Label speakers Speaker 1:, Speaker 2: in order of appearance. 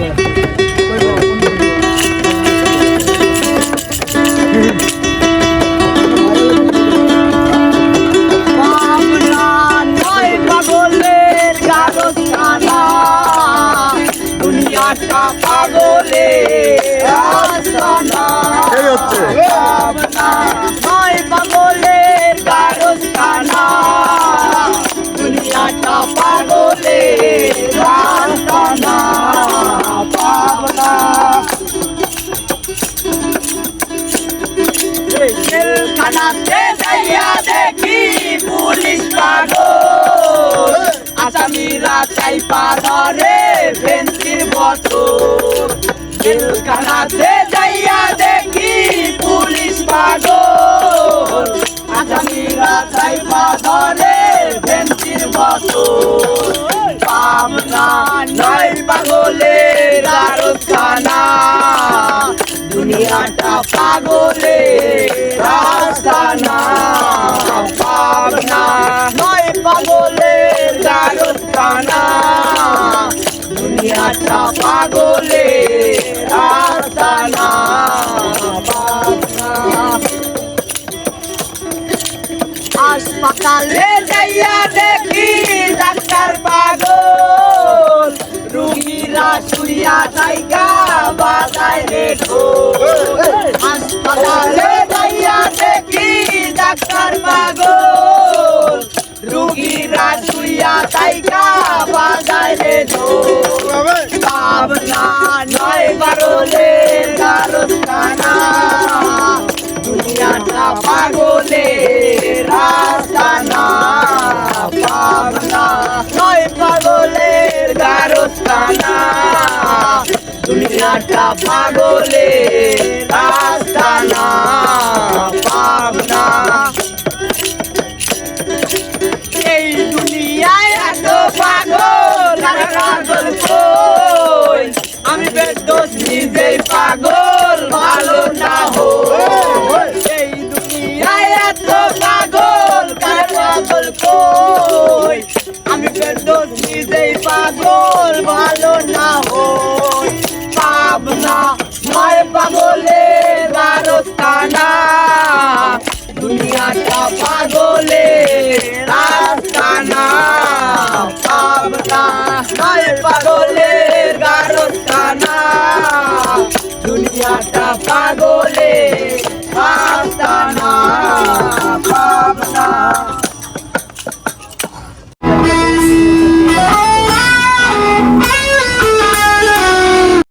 Speaker 1: পাবনা জেলখানাতে যাইয়া দেখি পুলিশ পাগল। আসামিরা চাইপা ধরে বেঞ্চির বছর জেলখানাতে যাইয়া দেখি পুলিশ পাগল। আসামিরা চাইপা ধরে বেঞ্চির বছর পাবনা নয় পাগলের কারখানা দুনিয়াটা পাগলে দুনিয়াটা পাগলে রাস্তানা পাবনা হাসপাতালে যাইয়া দেখি ডাক্তার পাগল। রুগীরা শুইয়া জায়গা বাজায় রে হাসপাতালে দুনিয়াটা পাগলে রাস্তানা পাবনা। এই দুনিয়ায় এত পাগল, আর পাগল কই? আমি বেদোষ, নিজেই পাগল, ভালো না হই। এই দুনিয়ায় এত পাগল কার পাগল কই? আমি বেদোষ, নিজেই পাগল, ভালো না I got tá pago.